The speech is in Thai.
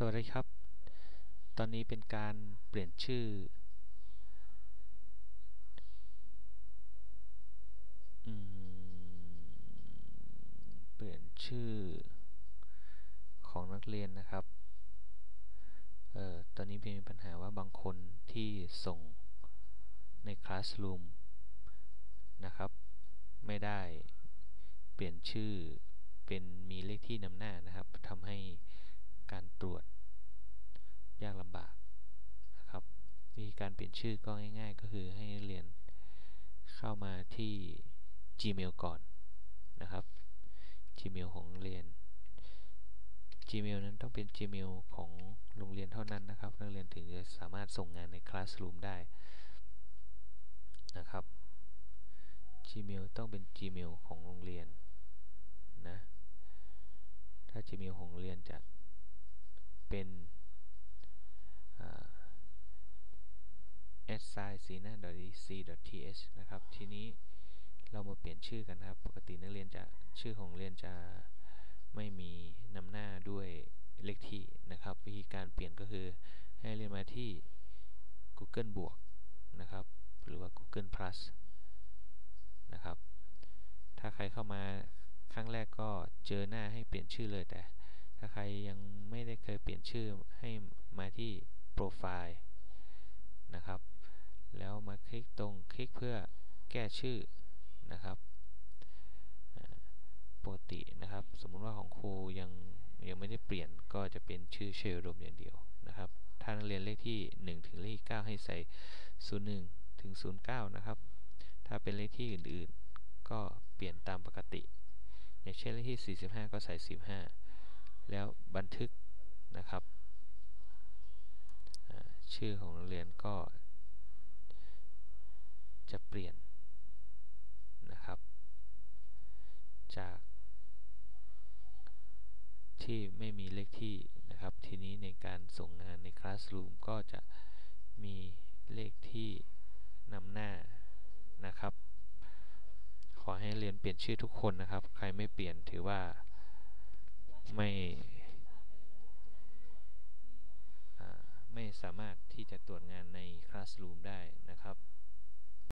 สวัสดีครับ ตอนนี้เป็นการเปลี่ยนชื่อ เปลี่ยนชื่อของนักเรียนนะครับ เอ่อ ตอนนี้มีปัญหาว่าบางคนที่ส่งในคลาส r ูมนะครับ ไม่ได้เปลี่ยนชื่อเป็นมีเลขที่นำหน้านะครับทำให้การตรวจยากลำบากนะครับวิธี การเปลี่ยนชื่อก็ง่าย ๆ ก็คือให้เรียนเข้ามาที่ Gmail ก่อนนะครับ Gmail ของเรียน Gmail นั้นต้องเป็น Gmail ของโรงเรียนเท่านั้นนะครับ นักเรียนถึงจะสามารถส่งงานใน Classroom ได้นะครับ Gmail ต้องเป็น Gmail ของโรงเรียนนะ ถ้า Gmail ของโรงเรียนจะเป็น s s i c n a c th นะครับ ทีนี้เรามาเปลี่ยนชื่อกันครับ ปกตินักเรียนจะชื่อของเรียนจะไม่มีนำหน้าด้วยเลขที่นะครับ วิธีการเปลี่ยนก็คือให้เรียนมาที่ Google บวกนะครับ หรือว่า Google Plus นะครับ ถ้าใครเข้ามาครั้งแรกก็เจอหน้าให้เปลี่ยนชื่อเลยแต่ ถ้าใครยังไม่ได้เคยเปลี่ยนชื่อให้มาที่โปรไฟล์นะครับ แล้วมา คลิกตรงคลิกเพื่อแก้ชื่อนะครับปกตินะครับ สมมุติว่าของครูยังยังไม่ได้เปลี่ยนก็จะเป็นชื่อเชลรวมอย่างเดียวนะครับ ถ้านักเรียนเลขที่ 1 ถึงเลข9ให้ใส่ 01 ถึง 09 นะครับ ถ้าเป็นเลขที่อื่นๆ ก็เปลี่ยนตามปกติ อย่างเช่นเลขที่ 45 ก็ใส่ 15 แล้วบันทึกนะครับ ชื่อของโรงเรียนก็ จะเปลี่ยนนะครับ จากที่ไม่มีเลขที่นะครับ ทีนี้ในการส่งงานในคลาส s r o o m ก็จะมีเลขที่นำหน้านะครับ ขอให้เรียนเปลี่ยนชื่อทุกคนนะครับ ใครไม่เปลี่ยนถือว่าไม่ไม่สามารถที่จะตรวจงานใน Classroom ได้นะครับ